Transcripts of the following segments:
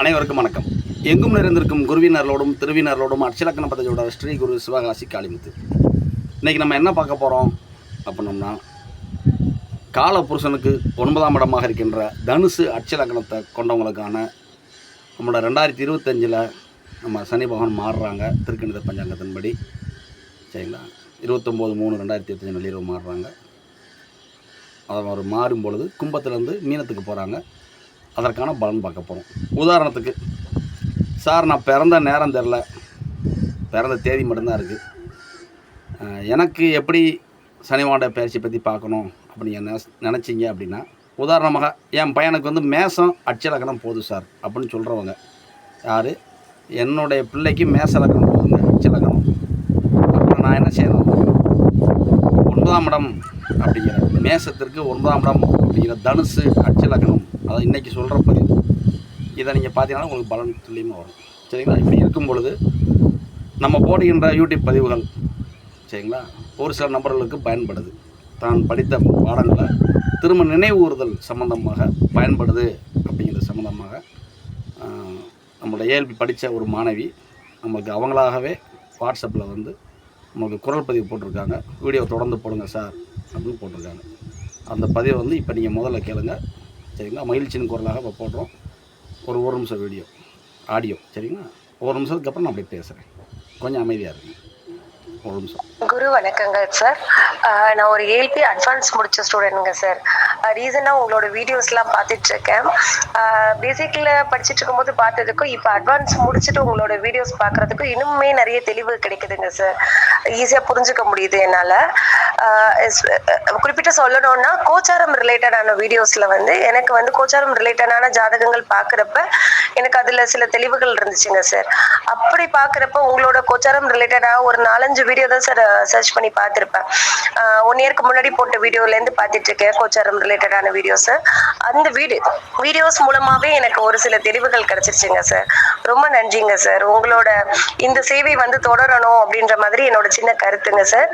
அனைவருக்கும் வணக்கம். எங்கும் நிறைந்திருக்கும் குருவினர்களோடும் திருவினர்களோடும் அட்சலக்கண பதவியோட ஸ்ரீ குரு சிவகாசி காளிமுத்து. இன்றைக்கி நம்ம என்ன பார்க்க போகிறோம் அப்படின்னோம்னா கால புருஷனுக்கு ஒன்பதாம் இடமாக இருக்கின்ற தனுசு அட்சலக்கணத்தை கொண்டவங்களுக்கான நம்மளோட ரெண்டாயிரத்தி இருபத்தஞ்சில் நம்ம சனி பகவான் மாறுறாங்க திருக்கணித பஞ்சாங்கத்தின்படி. சரிங்களா? இருபத்தொம்போது மூணு ரெண்டாயிரத்தி இருபத்தஞ்சு நள்ளிரவு மாறுறாங்க. அவர் மாறும் பொழுது கும்பத்துலேருந்து மீனத்துக்கு போகிறாங்க அதற்கான பலன் பார்க்க போகிறோம் உதாரணத்துக்கு சார் நான் பிறந்த நேரம் தெரில பிறந்த தேதி மட்டும்தான் இருக்குது எனக்கு எப்படி சனிவாண்ட பயிற்சி பற்றி பார்க்கணும் அப்படின்னு நினச்சிங்க அப்படின்னா உதாரணமாக என் பையனுக்கு வந்து மேசம் அச்சலக்கணம் போதும் சார் அப்படின்னு சொல்கிறவங்க யார்? என்னுடைய பிள்ளைக்கு மேசலக்கணம் போதுங்க அச்சலக்கணம் அப்புறம் நான் என்ன செய்யணும்? ஒன்பதாம் இடம் அப்படிங்கிற மேசத்திற்கு ஒன்பதாம் இடம் அப்படிங்கிற தனுசு அச்சலக்கணம் அதை இன்றைக்கி சொல்கிற பதிவு. இதை நீங்கள் பார்த்தீங்கன்னா உங்களுக்கு பலன் துல்லியமாக வரும். சரிங்களா? இப்படி இருக்கும் பொழுது நம்ம போடுகின்ற யூடியூப் பதிவுகள் சரிங்களா? ஒரு சில நபர்களுக்கு பயன்படுது. தான் படித்த பாடங்களை திரும்ப நினைவூறுதல் சம்பந்தமாக பயன்படுது அப்படிங்கிறது சம்மந்தமாக நம்மளோட ஏஎல்பி படித்த ஒரு மாணவி நம்மளுக்கு அவங்களாகவே வாட்ஸ்அப்பில் வந்து உங்களுக்கு குரல் பதிவு போட்டிருக்காங்க. வீடியோ தொடர்ந்து போடுங்க சார் அப்படின்னு போட்டிருக்காங்க. அந்த பதிவை வந்து இப்போ நீங்கள் முதல்ல கேளுங்க. சரிங்களா? மகிழ்ச்சியின் குரலாக இப்போ போடுறோம். ஒரு ஒரு நிமிஷம் வீடியோ ஆடியோ சரிங்களா? ஒரு நிமிஷத்துக்கு அப்புறம் நான் அப்படியே பேசுகிறேன் கொஞ்சம் அமைதியாக இருங்க. ஒரு நிமிஷம். குரு வணக்கங்க சார். நான் ஒரு ஏல்பி அட்வான்ஸ் முடிச்ச ஸ்டூடெண்ட்டுங்க சார். ரீசனாக உங்களோட வீடியோஸ்லாம் பார்த்துட்டு இருக்கேன். பேசிக்கில் படிச்சுட்டு இருக்கும்போது பார்த்ததுக்கும் இப்போ அட்வான்ஸ் முடிச்சுட்டு உங்களோட வீடியோஸ் பார்க்குறதுக்கும் இன்னுமே நிறைய தெளிவு கிடைக்குதுங்க சார் ஈஸியாக புரிஞ்சுக்க முடியுது என்னால். குறிப்பிட்டு சொல்லணும்னா கோச்சாரம் ரிலேட்டடான வீடியோஸில் வந்து எனக்கு வந்து கோச்சாரம் ரிலேட்டடான ஜாதகங்கள் பார்க்குறப்ப எனக்கு அதில் சில தெளிவுகள் இருந்துச்சுங்க சார் அப்படி பார்க்குறப்ப உங்களோட கோச்சாரம் ரிலேட்டடாக ஒரு நாலஞ்சு வீடியோ தான் சார் சர்ச் பண்ணி பார்த்துருப்பேன். ஒன் இயர்க்கு முன்னாடி போட்ட வீடியோலேருந்து பார்த்துட்டு இருக்கேன் கோச்சாரம் ரிலேட்டடான வீடியோஸு அந்த வீடியோ வீடியோஸ் மூலமாகவே எனக்கு ஒரு சில தெளிவுகள் கிடைச்சிருச்சுங்க சார் ரொம்ப நன்றிங்க சார் உங்களோட இந்த சேவை வந்து தொடரணும் அப்படின்ற மாதிரி என்னோட சின்ன கருத்துங்க சார்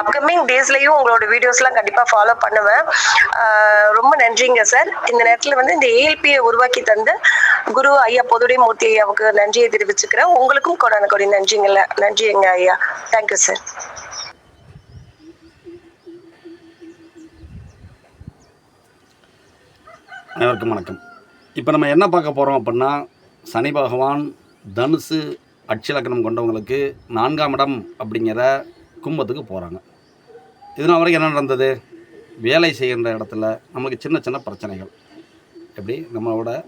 அப்கமிங் டேஸ்லையும் உங்களோட வீடியோஸ்லாம் கண்டிப்பாக ஃபாலோ பண்ணுவேன். ரொம்ப நன்றிங்க சார் இந்த நேரத்தில் வந்து இந்த ஏஎல்பியை உருவாக்கி தந்த குரு ஐயா பொதுடை மூர்த்தி ஐயாவுக்கு நன்றியை தெரிவிச்சுக்கிறேன். உங்களுக்கும் கொடான கொடி நன்றிங்கள நன்றிங்க ஐயா. தேங்க்யூ சார் அனைவருக்கும் வணக்கம். இப்போ நம்ம என்ன பார்க்க போகிறோம் அப்படின்னா சனி பகவான் தனுசு அட்சலக்கணம் கொண்டவங்களுக்கு நான்காம் இடம் அப்படிங்கிற கும்பத்துக்கு போகிறாங்க இதனால் வரைக்கும் என்ன நடந்தது? வேலை செய்கின்ற இடத்துல நமக்கு சின்ன சின்ன பிரச்சனைகள். எப்படி? நம்மளோட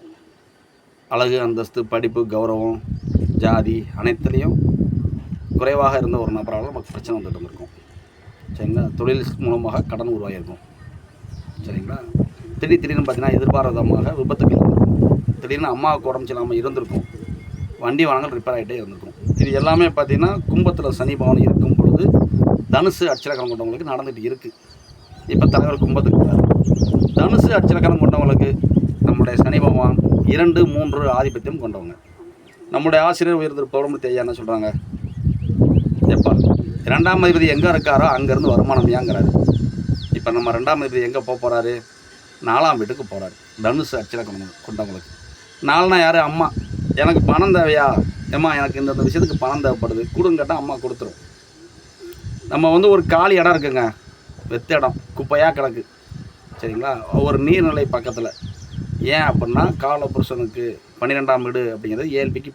அழகு அந்தஸ்து படிப்பு கௌரவம் ஜாதி அனைத்துலேயும் குறைவாக இருந்த ஒரு நபரால் நமக்கு பிரச்சனை வந்துட்டு இருந்திருக்கும். சரிங்களா? தொழில் மூலமாக கடன் உருவாகியிருக்கும். சரிங்களா? திடீர் திடீர்னு பார்த்தீங்கன்னா எதிர்பாராதமாக விபத்துகள் திடீர்னு அம்மாவுக்கு உடம்பு சரியில்லாமல் இருந்திருக்கும். வண்டி வாகனங்கள் ரிப்பேர் ஆகிட்டே இருந்திருக்கும். இது எல்லாமே பார்த்தீங்கன்னா கும்பத்தில் சனி பவன் இருக்கும் பொழுது தனுசு அச்சலக்கணம் கொண்டவங்களுக்கு நடந்துகிட்டு இருக்குது இப்போ தலைவர் கும்பத்துக்கு தனுசு அச்சலக்கணம் கொண்டவங்களுக்கு நம்முடைய சனி பகவான் இரண்டு மூன்று ஆதிபத்தியம் கொண்டவங்க. நம்முடைய ஆசிரியர் உயர்ந்திரு பௌர்ணமி ஐயா என்ன சொல்கிறாங்க எப்பா ரெண்டாம் அதிபதி எங்கே இருக்காரோ அங்கேருந்து வருமானம் ஏங்கிறாரு. இப்போ நம்ம ரெண்டாம் அதிபதி எங்கே போக போகிறாரு நாலாம் வீட்டுக்கு போகிறாரு தனுசு அச்சலக்கணம் கொண்டவங்களுக்கு. நாலுனா யார்? அம்மா. எனக்கு பணம் தேவையா? ஏம்மா எனக்கு இந்த விஷயத்துக்கு பணம் தேவைப்படுது. கொடுங்க கேட்டால் அம்மா கொடுத்துரும். நம்ம வந்து ஒரு காலி இடம் இருக்குங்க. வெத்த இடம். குப்பையாக கிடக்கு. சரிங்களா? ஒரு நீர்நிலை பக்கத்தில். ஏன் அப்படின்னா கால புருஷனுக்கு பன்னிரெண்டாம் வீடு அப்படிங்கிறது ஏஎல்பிக்கு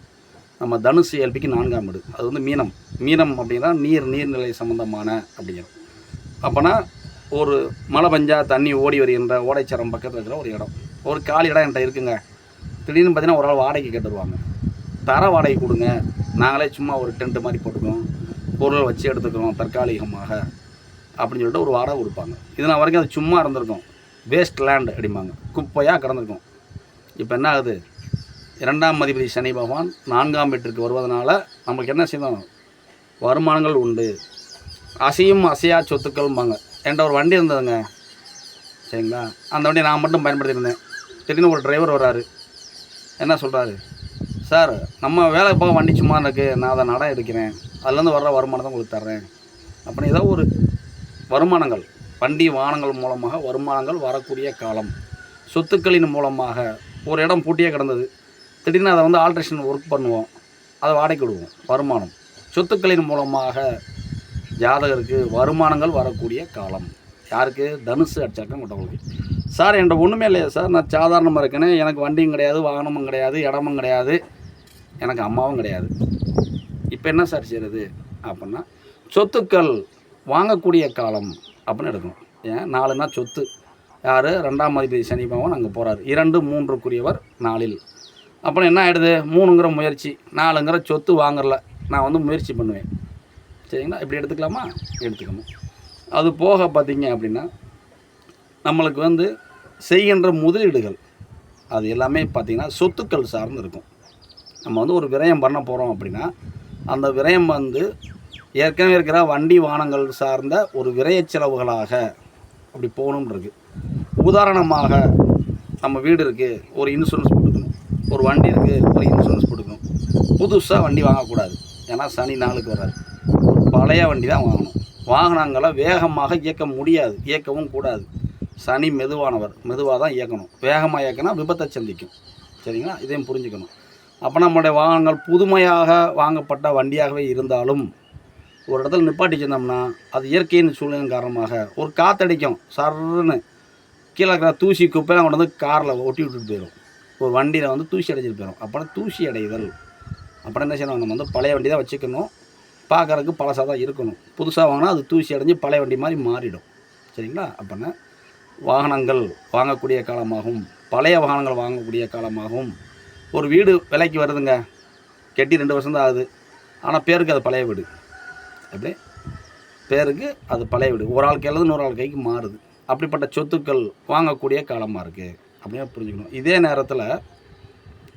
நம்ம தனுசு ஏஎல்பிக்கு நான்காம் வீடு. அது வந்து மீனம். மீனம் அப்படின்னா நீர் நீர்நிலை சம்மந்தமான அப்படிங்கிறது. அப்போனா ஒரு மழை பஞ்சா தண்ணி ஓடி வருகின்ற ஓடைச்சரம் பக்கத்தில் இருக்கிற ஒரு இடம். ஒரு காலி இடம் என்கிட்ட இருக்குங்க. திடீர்னு பார்த்தீங்கன்னா ஒரு ஆள் வாடகைக்கு கேட்டுருவாங்க தர வாடகை கொடுங்க. நாங்களே சும்மா ஒரு டென்ட் மாதிரி போட்டுக்கிறோம் பொருள் வச்சு எடுத்துக்கிறோம் தற்காலிகமாக அப்படின்னு சொல்லிட்டு ஒரு வாடகை கொடுப்பாங்க. இதனால் வரைக்கும் அது சும்மா இருந்திருக்கும். வேஸ்ட் லேண்ட் அப்படிம்பாங்க. குப்பையாக கிடந்திருக்கும். இப்போ என்ன ஆகுது? இரண்டாம் அதிபதி சனி பகவான் நான்காம் வீட்டிற்கு வருவதனால நமக்கு என்ன செய்யணும் வருமானங்கள் உண்டு. அசையும் அசையா சொத்துக்கள்பாங்க என்கிட்ட ஒரு வண்டி இருந்ததுங்க. சரிங்களா? அந்த வண்டியை நான் மட்டும் பயன்படுத்தியிருந்தேன். திடீர்னு ஒரு டிரைவர் வராரு என்ன சொல்கிறாரு சார் நம்ம வேலை போக வண்டி சும்மா இருக்குது நான் அதை நடம் எடுக்கிறேன். அதுலேருந்து வர்ற வருமானத்தை உங்களுக்கு தர்றேன். அப்படின்னு ஏதோ ஒரு வருமானங்கள் வண்டி வாகனங்கள் மூலமாக வருமானங்கள் வரக்கூடிய காலம். சொத்துக்களின் மூலமாக ஒரு இடம் பூட்டியே கிடந்தது. திடீர்னு அதை வந்து ஆல்ட்ரேஷன் ஒர்க் பண்ணுவோம். அதை வாடகை விடுவோம். வருமானம். சொத்துக்களின் மூலமாக ஜாதகருக்கு வருமானங்கள் வரக்கூடிய காலம். யாருக்கு? தனுசு அடிச்சாக்கம் கொண்டவங்களுக்கு சார் என்கிட்ட ஒன்றுமே இல்லையா சார். நான் சாதாரணமாக இருக்கேனே. எனக்கு வண்டியும் கிடையாது வாகனமும் கிடையாது இடமும் கிடையாது. எனக்கு அம்மாவும் கிடையாது. இப்போ என்ன சார் செய்கிறது அப்படின்னா சொத்துக்கள் வாங்கக்கூடிய காலம் அப்படின்னு எடுக்கணும். ஏன்? நாலுனா சொத்து. யார்? ரெண்டாம் அதிபதி சனி பகவான் அங்கே போகிறார் இரண்டு மூன்றுக்குரியவர் நாளில். அப்புறம் என்ன ஆகிடுது மூணுங்கிற முயற்சி நாலுங்கிற சொத்து வாங்குறல. நான் வந்து முயற்சி பண்ணுவேன். சரிங்களா? இப்படி எடுத்துக்கலாமா? எடுத்துக்கணும். அது போக பார்த்தீங்க அப்படின்னா நம்மளுக்கு வந்து செய்கின்ற முதலீடுகள் அது எல்லாமே பார்த்திங்கன்னா சொத்துக்கள் சார்ந்து இருக்கும். நம்ம வந்து ஒரு விரயம் பண்ண போகிறோம் அப்படின்னா அந்த விரயம் வந்து ஏற்கனவே இருக்கிற வண்டி வாகனங்கள் சார்ந்த ஒரு விரய செலவுகளாக அப்படி போகணுன்றது உதாரணமாக நம்ம வீடு இருக்குது ஒரு இன்சூரன்ஸ் போட்டுக்கணும். ஒரு வண்டி இருக்குது ஒரு இன்சூரன்ஸ் போட்டுக்கணும். புதுசாக வண்டி வாங்கக்கூடாது. ஏன்னா சனி நாளுக்கு வராது. பழைய வண்டி தான் வாங்கணும். வாகனங்களை வேகமாக இயக்க முடியாது. இயக்கவும் கூடாது. சனி மெதுவானவர். மெதுவாக தான் இயக்கணும். வேகமாக இயக்கினா விபத்தை சந்திக்கும். சரிங்களா? இதையும் புரிஞ்சுக்கணும். அப்போ நம்மளுடைய வாகனங்கள் புதுமையாக வாங்கப்பட்ட வண்டியாகவே இருந்தாலும் ஒரு இடத்துல நிப்பாட்டி வச்சிருந்தோம்னா அது இயற்கையின் சூழ்நிலையின் காரணமாக ஒரு காத்தடிக்கும். சர்ன்னு கீழே இருக்கிற தூசி குப்பையெல்லாம் கொண்டு வந்து காரில் ஒட்டி விட்டுட்டு போயிடும். ஒரு வண்டியில் வந்து தூசி அடைஞ்சிட்டு போயிடும். அப்போனா தூசி அடைதல். அப்புறம் என்ன செய்யணும்? நம்ம வந்து பழைய வண்டி தான் வச்சுக்கணும். பார்க்குறதுக்கு பழசாக தான் இருக்கணும். புதுசாக வாங்கினா அது தூசி அடைஞ்சு பழைய வண்டி மாதிரி மாறிடும். சரிங்களா? அப்படின்னா வாகனங்கள் வாங்கக்கூடிய காலமாகும். பழைய வாகனங்கள் வாங்கக்கூடிய காலமாகும். ஒரு வீடு விலைக்கு வருதுங்க. கெட்டி ரெண்டு வருஷம் தான் ஆகுது. ஆனால் பேருக்கு அது பழைய வீடு. அப்படியே பேருக்கு அது பழைய வீடு. ஒரு ஆள் கையிலேருந்து நூறு ஆள் கைக்கு மாறுது. அப்படிப்பட்ட சொத்துக்கள் வாங்கக்கூடிய காலமாக இருக்குது அப்படின்னு புரிஞ்சுக்கணும். இதே நேரத்தில்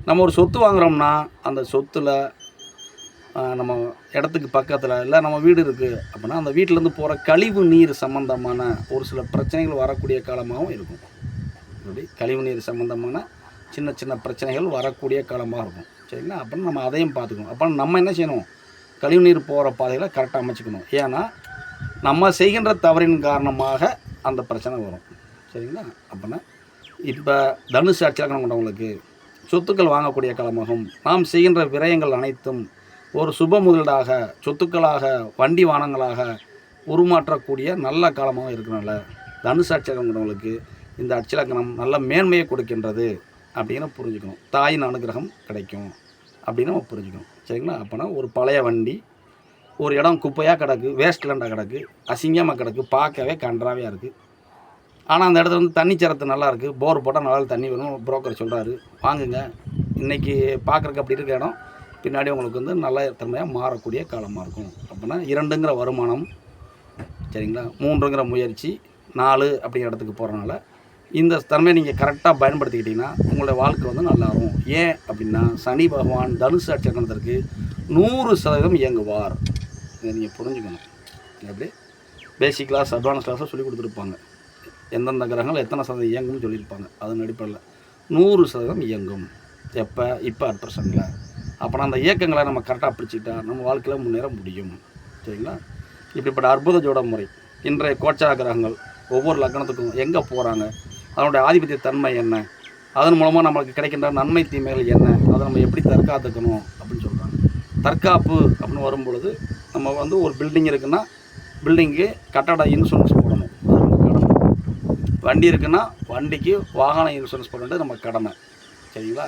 நம்ம ஒரு சொத்து வாங்குறோம்னா அந்த சொத்தில் நம்ம இடத்துக்கு பக்கத்தில் இல்லை நம்ம வீடு இருக்குது அப்படின்னா அந்த வீட்டிலேருந்து போகிற கழிவு நீர் சம்மந்தமான ஒரு சில பிரச்சனைகள் வரக்கூடிய காலமாகவும் இருக்கும். இப்படி கழிவு நீர் சம்மந்தமான சின்ன சின்ன பிரச்சனைகள் வரக்கூடிய காலமாக இருக்கும். சரிங்களா? அப்புறம் நம்ம அதையும் பார்த்துக்கணும். அப்போ நம்ம என்ன செய்யணும்? கழிவு நீர் போகிற பாதைகளை கரெக்டாக அமைச்சுக்கணும். ஏன்னா நம்ம செய்கின்ற தவறின் காரணமாக அந்த பிரச்சனை வரும். சரிங்களா? அப்படின்னா இப்போ தனுசு அச்சலக்கணம் கொண்டவங்களுக்கு சொத்துக்கள் வாங்கக்கூடிய காலமாகும் நாம் செய்கின்ற விரயங்கள் அனைத்தும் ஒரு சுப முதலீடாக சொத்துக்களாக வண்டி வாகனங்களாக உருமாற்றக்கூடிய நல்ல காலமாக இருக்கிறனால தனுசு அச்சலக்கணம் இந்த அச்சலக்கணம் நல்ல மேன்மையை கொடுக்கின்றது அப்படின்னு புரிஞ்சுக்கணும். தாயின் அனுகிரகம் கிடைக்கும் அப்படின்னு நம்ம புரிஞ்சுக்கணும். சரிங்களா? அப்போனா ஒரு பழைய வண்டி ஒரு இடம் குப்பையாக கிடக்கு வேஸ்ட் லேண்டாக கிடக்கு அசிங்கமாக கிடக்கு பார்க்கவே கன்றாவே இருக்குது ஆனால் அந்த இடத்துல வந்து தண்ணி சரத்து நல்லா இருக்குது போர் போட்டால் நல்லா தண்ணி வேணும். புரோக்கர் சொல்கிறாரு வாங்குங்க. இன்றைக்கி பார்க்குறக்கு அப்படி இருக்க இடம் பின்னாடி உங்களுக்கு வந்து நல்ல தன்மையாக மாறக்கூடிய காலமாக இருக்கும். அப்படின்னா இரண்டுங்கிற வருமானம். சரிங்களா? மூன்றுங்கிற முயற்சி நாலு அப்படிங்கிற இடத்துக்கு போகிறனால இந்த தன்மையை நீங்கள் கரெக்டாக பயன்படுத்திக்கிட்டிங்கன்னா உங்களுடைய வாழ்க்கை வந்து நல்லா இருக்கும். ஏன் அப்படின்னா சனி பகவான் தனுசு அச்சக்கணத்திற்கு நூறு சதவீதம் இயங்குவார். இதை நீங்கள் புரிஞ்சுக்கணும். எப்படி பேசிக் கிளாஸ் அட்வான்ஸ் கிளாஸாக சொல்லி கொடுத்துருப்பாங்க. எந்தெந்த கிரகங்கள் எத்தனை சதவீதம் இயங்கும்னு சொல்லியிருப்பாங்க. அதன் அடிப்படையில் நூறு சதவீதம் இயங்கும். எப்போ? இப்போ அட் பர்சன்டில் அப்போனா அந்த இயக்கங்களை நம்ம கரெக்டாக பிடிச்சிக்கிட்டா நம்ம வாழ்க்கையில் முன்னேற முடியும். சரிங்களா? இப்படிப்பட்ட அற்புத ஜோட முறை. இன்றைய கோச்சார கிரகங்கள் ஒவ்வொரு லக்னத்துக்கும் எங்கே போகிறாங்க அதனுடைய ஆதிபத்திய தன்மை என்ன? அதன் மூலமாக நம்மளுக்கு கிடைக்கின்ற நன்மை தீமைகள் என்ன? அதை நம்ம எப்படி தற்காத்துக்கணும் அப்படின்னு சொல்கிறாங்க தற்காப்பு அப்படின்னு வரும்பொழுது நம்ம வந்து ஒரு பில்டிங் இருக்குன்னா பில்டிங்க்கு கட்டட இன்சூரன்ஸ் போடணும். அது நம்ம கடமை. வண்டி இருக்குன்னா வண்டிக்கு வாகன இன்சூரன்ஸ் போட நம்ம கடமை. சரிங்களா?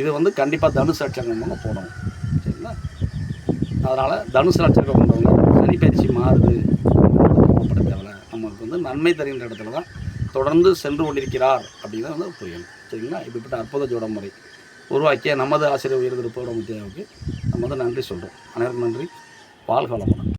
இது வந்து கண்டிப்பாக தனுசு அச்சங்கம் போடணும். சரிங்களா? அதனால் தனுசு நட்சத்திரம் கொண்டவங்க சனி பயிற்சி மாறுது. கவலைப்பட தேவையில்லை. நம்மளுக்கு வந்து நன்மை தருகின்ற இடத்துல தான் தொடர்ந்து சென்று கொண்டிருக்கிறார் அப்படிங்கிறத வந்து புரியணும். சரிங்களா? இப்படிப்பட்ட அற்புத ஜோட முறை. உருவாக்கிய நமது ஆசிரியர் உயர்திருப்போட முத்தியாவுக்கு நம்ம வந்து நன்றி சொல்கிறோம் அனைவருக்கும் நன்றி. வாழ்க வளமுடன்.